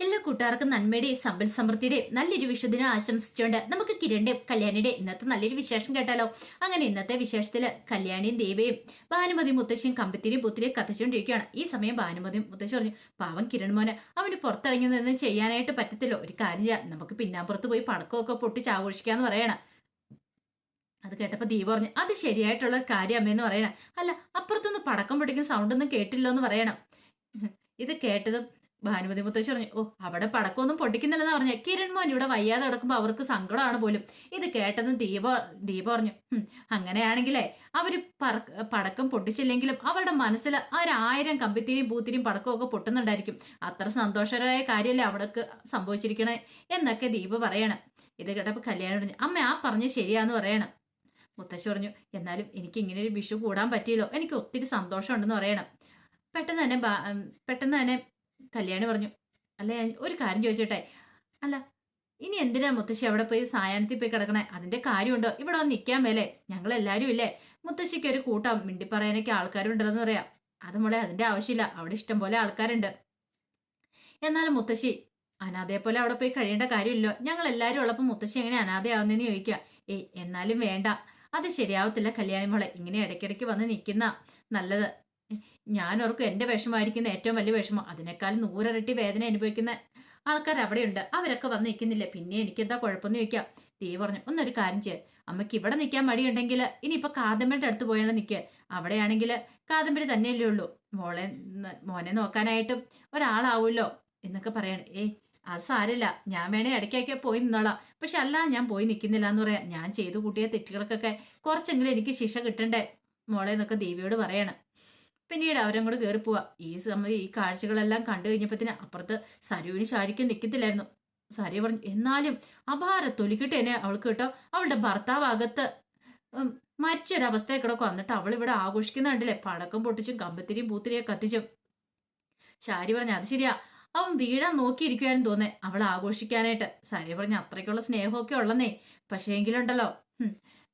എല്ലാ കൂട്ടുകാർക്കും നന്മയുടെയും സമ്പൽ സമൃദ്ധിയുടെയും നല്ലൊരു വിഷുദിനം ആശംസിച്ചുകൊണ്ട് നമുക്ക് കിരണിന്റെ കല്യാണിയുടെ ഇന്നത്തെ നല്ലൊരു വിശേഷം കേട്ടാലോ? അങ്ങനെ ഇന്നത്തെ വിശേഷത്തിൽ കല്യാണിയും ദേവയും ഭാനുമതി മുത്തശ്ശിയും കമ്പത്തിരിയും പുത്തിരിയും കത്തിച്ചുകൊണ്ടിരിക്കുകയാണ്. ഈ സമയം ഭാനുമതി മുത്തശ്ശി പറഞ്ഞു പാവം കിരൺ മോനെ അവന് പുറത്തിറങ്ങി നിന്ന് ചെയ്യാനായിട്ട് പറ്റത്തില്ലോ. ഒരു കാര്യം ചെയ്യാം. നമുക്ക് പിന്നാമ്പുറത്ത് പോയി പടക്കമൊക്കെ പൊട്ടിച്ച് ആഘോഷിക്കാന്ന് പറയണം. അത് കേട്ടപ്പോൾ ദീപ പറഞ്ഞു അത് ശരിയായിട്ടുള്ള കാര്യം അമ്മയെന്ന് പറയണം. അല്ല അപ്പുറത്തൊന്ന് പടക്കം പൊട്ടിക്കുന്ന സൗണ്ട് ഒന്നും കേട്ടില്ലോ എന്ന് പറയണം. ഇത് കേട്ടതും ഭാനുമതി മുത്തശ്ശി പറഞ്ഞു ഓ അവിടെ പടക്കമൊന്നും പൊട്ടിക്കുന്നില്ലെന്ന് പറഞ്ഞ. കിരൺ മോൻ ഇവിടെ വയ്യാതെ കിടക്കുമ്പോൾ അവർക്ക് സങ്കടമാണ് പോലും. ഇത് കേട്ടെന്ന് ദീപ ദീപ പറഞ്ഞു അങ്ങനെയാണെങ്കിലേ അവർ പടക്കം പൊട്ടിച്ചില്ലെങ്കിലും അവരുടെ മനസ്സിൽ ഒരായിരം കമ്പിത്തിരിയും പൂത്തിരിയും പടക്കമൊക്കെ പൊട്ടുന്നുണ്ടായിരിക്കും. അത്ര സന്തോഷകരമായ കാര്യമല്ലേ അവിടേക്ക് സംഭവിച്ചിരിക്കണേ എന്നൊക്കെ ദീപ പറയണം. ഇത് കേട്ടപ്പോൾ കല്യാണം പറഞ്ഞു അമ്മ ആ പറഞ്ഞ് ശരിയാന്ന് പറയണം. മുത്തശ്ശി പറഞ്ഞു എന്നാലും എനിക്ക് ഇങ്ങനെ ഒരു വിഷു കൂടാൻ പറ്റിയല്ലോ. എനിക്ക് ഒത്തിരി സന്തോഷമുണ്ടെന്ന് പറയണം. പെട്ടെന്ന് തന്നെ പെട്ടെന്ന് തന്നെ കല്യാണി പറഞ്ഞു അല്ല ഒരു കാര്യം ചോദിച്ചോട്ടെ. അല്ല ഇനി എന്തിനാ മുത്തശ്ശി അവിടെ പോയി സായാഹ്നത്തിൽ പോയി കിടക്കണേ? അതിന്റെ കാര്യമുണ്ടോ? ഇവിടെ വന്ന് നിൽക്കാൻ മേലെ. ഞങ്ങൾ എല്ലാവരും ഇല്ലേ? മുത്തശ്ശിക്ക് ഒരു കൂട്ടം മിണ്ടി പറയാനൊക്കെ ആൾക്കാരുണ്ടല്ലോ പറയാം. അത് മോളെ അതിന്റെ ആവശ്യമില്ല. അവിടെ ഇഷ്ടം പോലെ ആൾക്കാരുണ്ട്. എന്നാലും മുത്തശ്ശി അനാഥയെ പോലെ അവിടെ പോയി കഴിയേണ്ട കാര്യമില്ലോ ഞങ്ങൾ എല്ലാവരും ഉള്ളപ്പോൾ മുത്തശ്ശി എങ്ങനെ അനാഥയാവുന്നതെന്ന് ചോദിക്കുക ഏയ് എന്നാലും വേണ്ട. അത് ശരിയാവത്തില്ല കല്യാണി മോളെ. ഇങ്ങനെ ഇടയ്ക്കിടയ്ക്ക് വന്ന് നിൽക്കുന്ന നല്ലത്. ഞാൻ ഓർക്കും എന്റെ വിഷമായിരിക്കുന്ന ഏറ്റവും വലിയ വിഷമം. അതിനേക്കാൾ നൂറിരട്ടി വേദന അനുഭവിക്കുന്ന ആൾക്കാർ അവിടെയുണ്ട്. അവരൊക്കെ വന്ന് നിൽക്കുന്നില്ല. പിന്നെ എനിക്കെന്താ കുഴപ്പമെന്ന് ചോദിക്കാം. ദേ പറഞ്ഞു ഒന്നൊരു കാര്യം ചെയ്യ. അമ്മയ്ക്ക് ഇവിടെ നിൽക്കാൻ മടിയുണ്ടെങ്കിൽ ഇനിയിപ്പോൾ കാദംബരിയുടെ അടുത്ത് പോയാണ് നിൽക്കുക. അവിടെയാണെങ്കിൽ കാദംബരി തന്നെയല്ലേ ഉള്ളൂ. മോളെ മോനെ നോക്കാനായിട്ടും ഒരാളാവുമല്ലോ എന്നൊക്കെ പറയണം. ഏ അത് സാരില്ല ഞാൻ വേണേ ഇടയ്ക്കൊക്കെ പോയി നിന്നോളാം. പക്ഷെ അല്ല ഞാൻ പോയി നിൽക്കുന്നില്ല എന്ന് പറയാം. ഞാൻ ചെയ്തു കൂട്ടിയ തെറ്റുകൾക്കൊക്കെ കുറച്ചെങ്കിലും എനിക്ക് ശിക്ഷ കിട്ടണ്ടേ? മോളെ എന്നൊക്കെ ദേവിയോട് പറയണം. പിന്നീട് അവരും കൂടെ കയറി പോവാ. ഈ സമയം ഈ കാഴ്ചകളെല്ലാം കണ്ടു കഴിഞ്ഞപ്പത്തിന് അപ്പുറത്ത് സരുവിന് ശാരിക്കും നിൽക്കത്തില്ലായിരുന്നു സാരി പറഞ്ഞു എന്നാലും അപാര തൊലിക്കിട്ട് തന്നെ അവൾക്ക് കേട്ടോ. അവളുടെ ഭർത്താവ് അകത്ത് മരിച്ചൊരവസ്ഥ കിടക്കും വന്നിട്ട് അവൾ ഇവിടെ ആഘോഷിക്കുന്ന കണ്ടില്ലേ? പടക്കം പൊട്ടിച്ചും കമ്പത്തിരിയും പൂത്തിരിയും കത്തിച്ചും. ശാരി പറഞ്ഞു അത് ശരിയാ. അവൻ വീഴാൻ നോക്കിയിരിക്കുവാനും തോന്നേ അവൾ ആഘോഷിക്കാനായിട്ട്. സാരി പറഞ്ഞ അത്രയ്ക്കുള്ള സ്നേഹമൊക്കെ ഉള്ളന്നേ. പക്ഷേ എങ്കിലുണ്ടല്ലോ.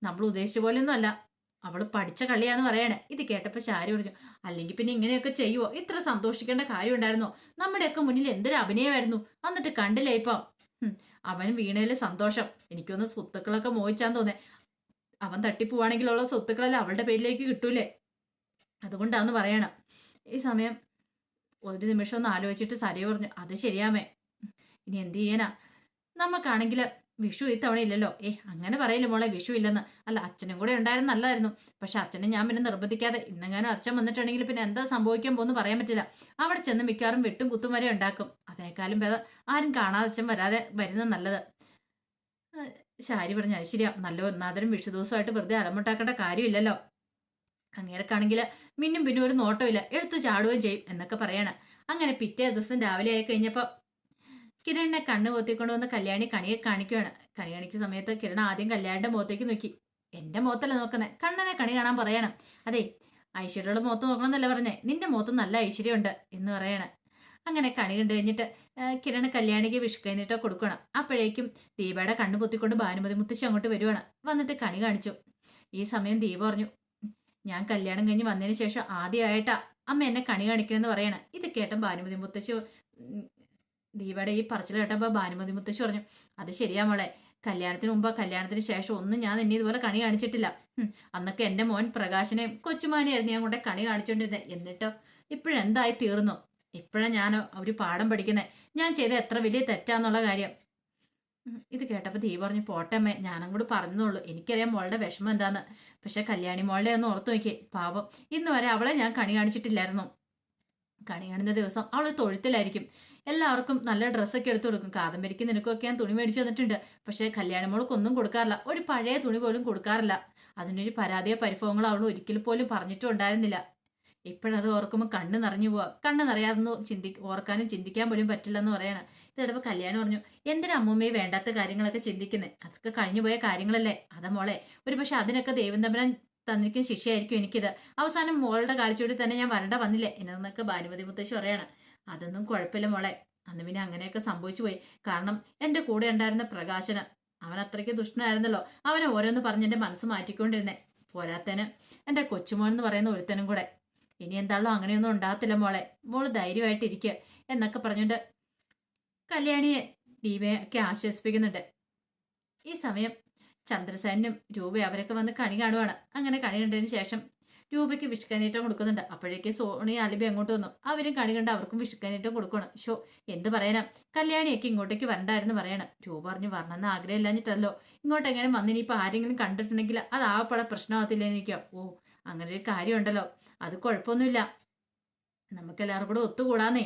നമ്മൾ ഉദ്ദേശിച്ച പോലെയൊന്നും അല്ല. അവൾ പഠിച്ച കളിയാന്ന് പറയണേ. ഇത് കേട്ടപ്പോ ശാരി പറഞ്ഞു അല്ലെങ്കിൽ പിന്നെ ഇങ്ങനെയൊക്കെ ചെയ്യുവോ? ഇത്ര സന്തോഷിക്കേണ്ട കാര്യം ഉണ്ടായിരുന്നോ? നമ്മുടെയൊക്കെ മുന്നിൽ എന്തൊരു അഭിനയമായിരുന്നു. എന്നിട്ട് കണ്ടില്ലേ ഇപ്പൊ? അവൻ വീണയിലെ സന്തോഷം. എനിക്കൊന്ന് സ്വത്തുക്കളൊക്കെ മോഹിച്ചാന്ന് തോന്നേ. അവൻ തട്ടിപ്പോവാണെങ്കിലുള്ള സ്വത്തുക്കളെല്ലാം അവളുടെ പേരിലേക്ക് കിട്ടൂലേ? അതുകൊണ്ടാന്ന് പറയണം. ഈ സമയം ഒരു നിമിഷം ഒന്ന് ആലോചിച്ചിട്ട് സരി പറഞ്ഞു. അത് ശരിയാമേ. ഇനി എന്ത് ചെയ്യാനാ? നമുക്കാണെങ്കിൽ വിഷു ഇത്തവണ ഇല്ലല്ലോ ഏ അങ്ങനെ പറയില്ല മോളെ വിഷു ഇല്ലെന്ന്. അല്ല അച്ഛനും കൂടെ ഉണ്ടായിരുന്ന നല്ലതായിരുന്നു. പക്ഷെ അച്ഛനെ ഞാൻ പിന്നെ നിർബന്ധിക്കാതെ ഇന്നെങ്ങാനും അച്ഛൻ വന്നിട്ടുണ്ടെങ്കിൽ പിന്നെ എന്താ സംഭവിക്കാൻ പോകുന്നു പറയാൻ പറ്റില്ല. അവിടെ ചെന്ന് മിക്കവാറും വെട്ടും കുത്തും വരെ ഉണ്ടാക്കും. അതേക്കാളും ഭേദം ആരും കാണാതെ അച്ഛൻ വരാതെ വരുന്നത് നല്ലത്. ശാരി പറഞ്ഞു അത് ശരിയാ. നല്ല ഒന്നാതരം വിഷു ദിവസമായിട്ട് വെറുതെ അലമുട്ടാക്കേണ്ട കാര്യമില്ലല്ലോ. അങ്ങേരക്കാണെങ്കിൽ മിന്നും പിന്നും ഒരു നോട്ടമില്ല. എടുത്ത് ചാടുകയും ചെയ്യും എന്നൊക്കെ പറയണം. അങ്ങനെ പിറ്റേ ദിവസം രാവിലെ ആയി കഴിഞ്ഞപ്പോൾ കിരണിനെ കണ്ണ് പൊത്തിക്കൊണ്ട് വന്ന് കല്യാണി കണിയെ കാണിക്കുകയാണ് കണി കാണിക്കുന്ന സമയത്ത് കിരൺ ആദ്യം കല്യാണിന്റെ മുഖത്തേക്ക് നോക്കി. എന്റെ മുഖത്തല്ല നോക്കുന്നത് കണ്ണനെ കണി കാണാൻ പറയണം. അതെ ഐശ്വര്യയുടെ മുഖത്ത് നോക്കണം എന്നല്ല പറഞ്ഞേ? നിന്റെ മുഖത്ത് നല്ല ഐശ്വര്യമുണ്ട് എന്ന് പറയണം. അങ്ങനെ കണി കണ്ടു കഴിഞ്ഞിട്ട് കിരണ കല്യാണിക്ക് വിഷു കഴിഞ്ഞിട്ട് കൊടുക്കണം. അപ്പോഴേക്കും ദീപയുടെ കണ്ണ് പൊത്തിക്കൊണ്ട് ഭാനുമതി മുത്തശ്ശി അങ്ങോട്ട് വരുവാണ്. വന്നിട്ട് കണി കാണിച്ചു. ഈ സമയം ദീപ പറഞ്ഞു ഞാൻ കല്യാണം കഴിഞ്ഞ് വന്നതിന് ശേഷം ആദ്യമായിട്ടാ അമ്മ എന്നെ കണി കാണിക്കണമെന്ന് പറയണം. ഇത് കേട്ട ഭാനുമതി മുത്തശ്ശി ദീപയുടെ ഈ പറച്ചിൽ കേട്ടപ്പോൾ ഭാനുമതി മുത്തശ്ശി പറഞ്ഞു അത് ശരിയാ മോളെ. കല്യാണത്തിന് മുമ്പ് കല്യാണത്തിന് ശേഷം ഒന്നും ഞാൻ നിന്നെ ഇതുപോലെ കണി കാണിച്ചിട്ടില്ല. അന്നൊക്കെ എന്റെ മോൻ പ്രകാശനെയും കൊച്ചുമാനെയായിരുന്നു ഞാൻ കൊണ്ട് കണി കാണിച്ചോണ്ടിരുന്നത് എന്നിട്ടോ? ഇപ്പോഴെന്തായി തീർന്നു? ഇപ്പോഴാണ് ഞാൻ ഒരു പാഠം പഠിക്കുന്നത് ഞാൻ ചെയ്ത എത്ര വലിയ തെറ്റാന്നുള്ള കാര്യം. ഇത് കേട്ടപ്പോൾ ദീപ പറഞ്ഞു പോട്ടമ്മേ ഞാനും കൂടി പറഞ്ഞതുള്ളൂ എനിക്കറിയാം മോളുടെ വിഷമം എന്താന്ന്. പക്ഷെ കല്യാണി മോളുടെ ഒന്ന് ഓർത്തു നോക്കി പാവം. ഇന്ന് വരെ അവളെ ഞാൻ കണി കാണിച്ചിട്ടില്ലായിരുന്നു. കണി കാണുന്ന ദിവസം അവൾ തൊഴുത്തിലായിരിക്കും. എല്ലാവർക്കും നല്ല ഡ്രസ്സൊക്കെ എടുത്തു കൊടുക്കും. കാദംബരിക്ക് നിനക്കൊക്കെ ഞാൻ തുണി മേടിച്ചു തന്നിട്ടുണ്ട്. പക്ഷേ കല്യാണമോൾക്കൊന്നും കൊടുക്കാറില്ല. ഒരു പഴയ തുണി പോലും കൊടുക്കാറില്ല. അതിനൊരു പരാതിയോ പരിഭവങ്ങളോ അവൾ ഒരിക്കൽ പോലും പറഞ്ഞിട്ടും ഉണ്ടായിരുന്നില്ല ഇപ്പോഴത് ഓർക്കുമ്പോൾ കണ്ണ് നിറഞ്ഞു പോവാ. കണ്ണ് നിറയാതെന്ന് ചിന്തി ഓർക്കാനും ചിന്തിക്കാൻ പോലും പറ്റില്ല എന്ന് പറയാണ്. ഇതെടുപ്പോ കല്യാണം പറഞ്ഞു. എന്തിനാ അമ്മൂമ്മയെ വേണ്ടാത്ത കാര്യങ്ങളൊക്കെ ചിന്തിക്കുന്നത് അതൊക്കെ കഴിഞ്ഞു പോയ കാര്യങ്ങളല്ലേ? അതാ മോളെ. ഒരു പക്ഷെ അതിനൊക്കെ ദൈവം തമ്പരാൻ തന്നിരിക്കും ശിക്ഷയായിരിക്കും എനിക്കിത്. അവസാനം മോളുടെ കാഴ്ചയോടെ തന്നെ ഞാൻ വരണ്ട വന്നില്ലേ? എന്നൊക്കെ ഭാനുമതി മുത്തശ്ശി പറയാണ്. അതൊന്നും കുഴപ്പമില്ല മോളെ. അന്ന് പിന്നെ അങ്ങനെയൊക്കെ സംഭവിച്ചു പോയി. കാരണം എന്റെ കൂടെ ഉണ്ടായിരുന്ന പ്രകാശന് അവൻ അത്രയ്ക്ക് ദുഷ്ടനായിരുന്നല്ലോ. അവനെ ഓരോന്ന് പറഞ്ഞ് എന്റെ മനസ്സ് മാറ്റിക്കൊണ്ടിരുന്നേ. പോരാത്തന് എന്റെ കൊച്ചുമോൻ എന്ന് പറയുന്ന ഒരുത്തനും കൂടെ. ഇനി എന്താണല്ലോ അങ്ങനെയൊന്നും ഉണ്ടാകത്തില്ല മോളെ. മോൾ ധൈര്യമായിട്ടിരിക്കുക എന്നൊക്കെ പറഞ്ഞുകൊണ്ട് കല്യാണിയെ ദീപയെ ഒക്കെ ആശ്വസിപ്പിക്കുന്നുണ്ട്. ഈ സമയം ചന്ദ്രസേനും രൂപ അവരൊക്കെ വന്ന് കണി കാണുവാണ്. അങ്ങനെ കണി കണ്ടതിന് ശേഷം രൂപയ്ക്ക് വിഷുക്കനീട്ടം കൊടുക്കുന്നുണ്ട്. അപ്പോഴേക്ക് സോണി അലിബി അങ്ങോട്ട് വന്നു. അവരും കണി കണ്ട് അവർക്കും വിഷുക്കനീട്ടം കൊടുക്കണം. ഷോ എന്ത് പറയാനാ? കല്യാണിയൊക്കെ ഇങ്ങോട്ടേക്ക് വരണ്ടായിരുന്നു പറയണം. രൂപ പറഞ്ഞു വരണമെന്ന് ആഗ്രഹമില്ലാഞ്ഞിട്ടല്ലോ. ഇങ്ങോട്ട് എങ്ങനെ വന്നിനിപ്പോൾ ആരെങ്കിലും കണ്ടിട്ടുണ്ടെങ്കിൽ അത് ആവപ്പെടെ പ്രശ്നമാകത്തില്ല നിൽക്കുക ഓ അങ്ങനെ ഒരു കാര്യമുണ്ടല്ലോ. അത് കുഴപ്പമൊന്നുമില്ല. നമുക്കെല്ലാവരും കൂടെ ഒത്തുകൂടാന്നേ.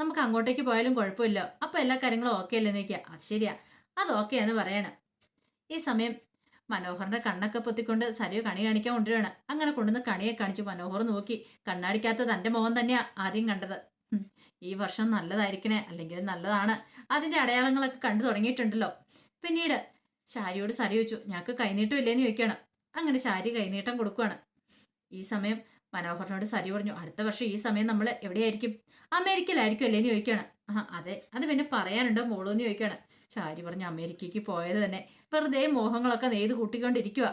നമുക്ക് അങ്ങോട്ടേക്ക് പോയാലും കുഴപ്പമില്ല. അപ്പോൾ എല്ലാ കാര്യങ്ങളും ഓക്കെ അല്ലേ നിൽക്കുക അത് ശരിയാ. അത് ഓക്കെ എന്ന് പറയണം. ഈ സമയം മനോഹറിന്റെ കണ്ണൊക്കെ പൊത്തിക്കൊണ്ട് സരിയോ കണി കാണിക്കാൻ കൊണ്ടുവരാണ് അങ്ങനെ കൊണ്ടുവന്ന് കണിയെ കാണിച്ചു മനോഹർ നോക്കി. കണ്ണാടിക്കാത്ത തന്റെ മുഖം തന്നെയാ ആദ്യം കണ്ടത്. ഈ വർഷം നല്ലതായിരിക്കണേ അല്ലെങ്കിൽ നല്ലതാണ്. അതിന്റെ അടയാളങ്ങളൊക്കെ കണ്ടു തുടങ്ങിയിട്ടുണ്ടല്ലോ. പിന്നീട് ശാരിയോട് സരി വെച്ചു ഞങ്ങൾക്ക് കൈനീട്ടം ഇല്ലേന്ന് ചോദിക്കണം അങ്ങനെ ശാരി കൈനീട്ടം കൊടുക്കുകയാണ് ഈ സമയം മനോഹറിനോട് സരി പറഞ്ഞു അടുത്ത വർഷം ഈ സമയം നമ്മൾ എവിടെയായിരിക്കും? അമേരിക്കയിലായിരിക്കും അല്ലേന്ന് ചോദിക്കുകയാണ്. ആ അതെ അത് പിന്നെ പറയാനുണ്ടോ മോളൂന്ന് ചോദിക്കുകയാണ്. ശാരി പറഞ്ഞു അമേരിക്കയ്ക്ക് പോയത് തന്നെ. വെറുതെ മോഹങ്ങളൊക്കെ നെയ്ത് കൂട്ടിക്കൊണ്ടിരിക്കുക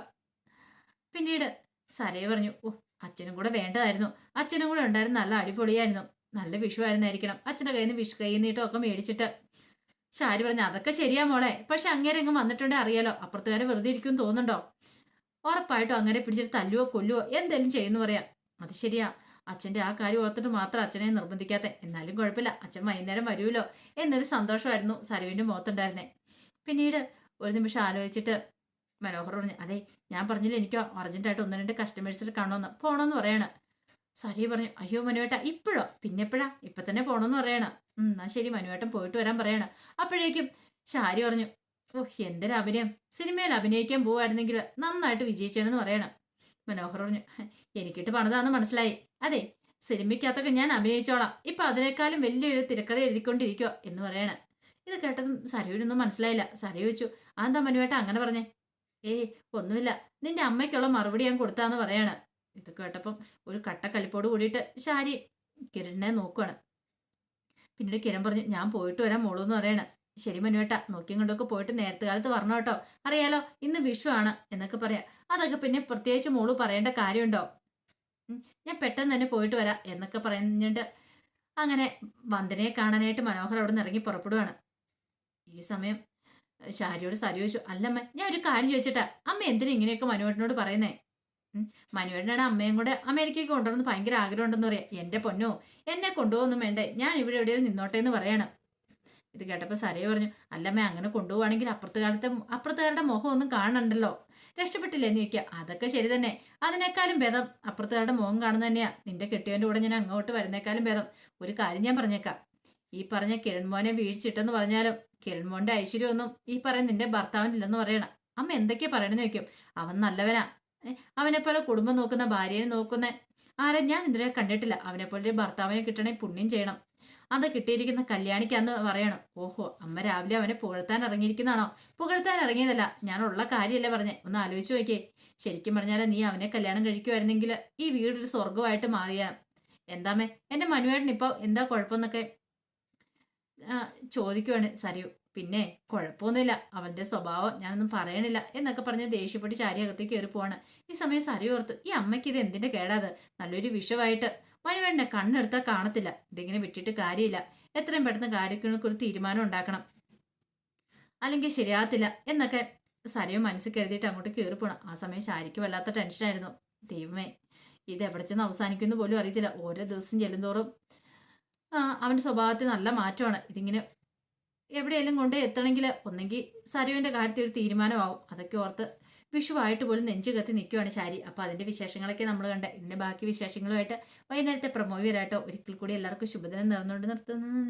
പിന്നീട് സരയെ പറഞ്ഞു ഓ അച്ഛനും കൂടെ വേണ്ടതായിരുന്നു. അച്ഛനും കൂടെ ഉണ്ടായിരുന്നു. നല്ല അടിപൊളിയായിരുന്നു. നല്ല വിഷുവായിരുന്നായിരിക്കണം. അച്ഛന്റെ കയ്യിൽ നിന്ന് വിഷു കൈ നീട്ടമൊക്കെ മേടിച്ചിട്ട്. ഷാരി പറഞ്ഞു അതൊക്കെ ശരിയാ മോളെ. പക്ഷെ അങ്ങേരെ അങ്ങ് വന്നിട്ടുണ്ടേ അറിയാലോ. അപ്പുറത്തുകാരെ വെറുതെ ഇരിക്കും തോന്നുന്നുണ്ടോ? ഉറപ്പായിട്ടും അങ്ങനെ പിടിച്ചിട്ട് തല്ലുവോ കൊല്ലുവോ എന്തെങ്കിലും ചെയ്യുന്നു പറയാം. അത് ശരിയാ. അച്ഛന്റെ ആ കാര്യം ഓർത്തിട്ട് മാത്രം അച്ഛനെ നിർബന്ധിക്കാത്ത. എന്നാലും കുഴപ്പമില്ല. അച്ഛൻ വൈകുന്നേരം വരുമല്ലോ. എന്നൊരു സന്തോഷമായിരുന്നു സരുവിന്റെ മുഖത്തുണ്ടായിരുന്നേ. പിന്നീട് ഒരു നിമിഷം ആലോചിച്ചിട്ട് മനോഹർ പറഞ്ഞു അതെ ഞാൻ പറഞ്ഞില്ല എനിക്ക് അർജന്റായിട്ട് ഒന്ന് രണ്ട് കസ്റ്റമേഴ്സിൽ കാണുമെന്ന് പോകണമെന്ന് പറയണം. സരി പറഞ്ഞു അയ്യോ മനുവേട്ട ഇപ്പോഴോ? പിന്നെ എപ്പോഴാ ഇപ്പം തന്നെ പോകണമെന്ന് പറയണം. എന്നാൽ എന്നാ ശരി മനുവേട്ടൻ പോയിട്ട് വരാൻ പറയണം. അപ്പോഴേക്കും ഷാരി പറഞ്ഞു ഓഹ് എന്തൊരു അഭിനയം സിനിമയിൽ അഭിനയിക്കാൻ പോവായിരുന്നെങ്കിൽ നന്നായിട്ട് വിജയിച്ചേണെന്ന് പറയണം. മനോഹർ പറഞ്ഞു എനിക്കിട്ട് പണിതാന്ന് മനസ്സിലായി. അതെ സിനിമയ്ക്കകത്തൊക്കെ ഞാൻ അഭിനയിച്ചോളാം. ഇപ്പൊ അതിനേക്കാളും വലിയൊരു തിരക്കഥ എഴുതിക്കൊണ്ടിരിക്കുക എന്ന് പറയണ. ഇത് കേട്ടതും സരയുവിനൊന്നും മനസ്സിലായില്ല. സരയു വെച്ചു ആന്താ മനുവേട്ട അങ്ങനെ പറഞ്ഞേ? ഏയ് ഒന്നുമില്ല. നിന്റെ അമ്മയ്ക്കുള്ള മറുപടി ഞാൻ കൊടുത്താന്ന് പറയാണ്. ഇത് കേട്ടപ്പം ഒരു കട്ട കലിപ്പോട് കൂടിയിട്ട് ശാരി കിരണിനെ നോക്കുവാണ്. പിന്നീട് കിരൺ പറഞ്ഞു ഞാൻ പോയിട്ട് വരാൻ മോളൂ എന്ന് പറയണ. ശരി മനുവേട്ട നോക്കിയും കൊണ്ടൊക്കെ പോയിട്ട് നേരത്തെ കാലത്ത് പറഞ്ഞു കേട്ടോ. അറിയാലോ ഇന്ന് വിഷു ആണ് എന്നൊക്കെ പറയാം. അതൊക്കെ പിന്നെ പ്രത്യേകിച്ച് മോൾ പറയേണ്ട കാര്യമുണ്ടോ? ഞാൻ പെട്ടെന്ന് തന്നെ പോയിട്ട് വരാം എന്നൊക്കെ പറഞ്ഞിട്ട് അങ്ങനെ വന്ദനയെ കാണാനായിട്ട് മനോഹർ അവിടെ നിന്ന് ഇറങ്ങി പുറപ്പെടുവാണ്. ഈ സമയം ഷാരിയോട് സരി ചോദിച്ചു അല്ലമ്മ ഞാൻ ഒരു കാര്യം ചോദിച്ചിട്ടാ. അമ്മ എന്തിനാ ഇങ്ങനെയൊക്കെ മനുവേട്ടനോട് പറയുന്നേ? മനുവേട്ടനാണ് അമ്മയും കൂടെ അമേരിക്കയ്ക്ക് കൊണ്ടുവന്ന് ഭയങ്കര ആഗ്രഹം ഉണ്ടെന്ന് പറയാം. എന്റെ പൊന്നോ എന്നെ കൊണ്ടുപോകുന്നു വേണ്ടേ. ഞാൻ ഇവിടെ എവിടെയും നിന്നോട്ടെ എന്ന് പറയണം. ഇത് കേട്ടപ്പോൾ സരയ പറഞ്ഞു അല്ലമ്മേ അങ്ങനെ കൊണ്ടുപോവാണെങ്കിൽ അപ്പുറത്തെ കാലത്തെ അപ്പുറത്തുകാരുടെ മുഖം ഒന്നും കാണണ്ടല്ലോ. രക്ഷപ്പെട്ടില്ലേ? എന്ന് ചോദിക്കുക. അതൊക്കെ ശരി തന്നെ. അതിനേക്കാളും ഭേദം അപ്പുറത്തുകാരുടെ മുഖം കാണുന്ന തന്നെയാ. നിന്റെ കെട്ടിയവന്റെ കൂടെ ഞാൻ അങ്ങോട്ട് വരുന്നേക്കാളും ഭേദം. ഒരു കാര്യം ഞാൻ പറഞ്ഞേക്കാം. ഈ പറഞ്ഞ കിരൺമോനെ വീഴ്ചിട്ടെന്ന് പറഞ്ഞാലും കിരൺമോന്റെ ഐശ്വര്യമൊന്നും ഈ പറയുന്ന നിന്റെ ഭർത്താവിനില്ലെന്ന് പറയണം. അമ്മ എന്തൊക്കെയാ പറയണെന്ന് ചോദിക്കും. അവൻ നല്ലവനാ. അവനെപ്പോലെ കുടുംബം നോക്കുന്ന ഭാര്യയെ നോക്കുന്ന ആരെ ഞാൻ ഇതുവരെ കണ്ടിട്ടില്ല. അവനെപ്പോലെ ഒരു ഭർത്താവിനെ കിട്ടണേ പുണ്യം ചെയ്യണം. അത് കിട്ടിയിരിക്കുന്ന കല്യാണിക്ക് അന്ന് പറയണം ഓഹോ അമ്മ രാവിലെ അവനെ പുകഴ്ത്താൻ ഇറങ്ങിയിരിക്കുന്നതാണോ? പുകഴ്ത്താൻ ഇറങ്ങിയതല്ല ഞാനുള്ള കാര്യമല്ലേ പറഞ്ഞേ ഒന്ന് ആലോചിച്ച് നോക്കിയേ. ശരിക്കും പറഞ്ഞാൽ നീ അവനെ കല്യാണം കഴിക്കുമായിരുന്നെങ്കിൽ ഈ വീടൊരു സ്വർഗമായിട്ട് മാറിയാണ് എന്താമേ എന്റെ മനുവേട്ടൻ ഇപ്പൊ എന്താ കുഴപ്പമെന്നൊക്കെ? ചോദിക്കുവാണ് സരിയു. പിന്നെ കുഴപ്പമൊന്നുമില്ല അവന്റെ സ്വഭാവം ഞാനൊന്നും പറയണില്ല എന്നൊക്കെ പറഞ്ഞ് ദേഷ്യപ്പെട്ട് ചാരി അകത്തേക്ക് കയറി പോവാണ് ഈ സമയം സരി ഓർത്തു ഈ അമ്മയ്ക്ക് ഇത് എന്തിന്റെ കേടാത് നല്ലൊരു വിഷവായിട്ട് മനുവേണ്ണെ കണ്ണെടുത്താൽ കാണത്തില്ല. ഇതിങ്ങനെ വിട്ടിട്ട് കാര്യമില്ല. എത്രയും പെട്ടെന്ന് കാര്യങ്ങൾക്ക് ഒരു തീരുമാനം ഉണ്ടാക്കണം. അല്ലെങ്കിൽ ശരിയാകത്തില്ല എന്നൊക്കെ സരയോ മനസ്സിൽ കരുതിയിട്ട് അങ്ങോട്ട് കയറി പോണം. ആ സമയം ശാരിക്ക് വല്ലാത്ത ടെൻഷനായിരുന്നു ദൈവമേ ഇത് എവിടെ ചെന്ന് അവസാനിക്കുമെന്ന് പോലും അറിയത്തില്ല. ഓരോ ദിവസം ചെല്ലുന്തോറും അവന്റെ സ്വഭാവത്തിൽ നല്ല മാറ്റമാണ്. ഇതിങ്ങനെ എവിടെയെങ്കിലും കൊണ്ട് എത്തണമെങ്കിൽ ഒന്നെങ്കിൽ സരുവിന്റെ കാര്യത്തിൽ ഒരു തീരുമാനമാവും. അതൊക്കെ ഓർത്ത് വിഷുവായിട്ട് പോലും നെഞ്ചു കത്തി നിൽക്കുവാണ് ശാരി. അപ്പോൾ അതിന്റെ വിശേഷങ്ങളൊക്കെ നമ്മൾ കണ്ട. ഇതിന്റെ ബാക്കി വിശേഷങ്ങളുമായിട്ട് വൈകുന്നേരത്തെ പ്രമോയി വരാട്ടോ. ഒരിക്കൽ കൂടി എല്ലാവർക്കും ശുഭദിനം നേർന്നുകൊണ്ട് നിർത്തുന്നു.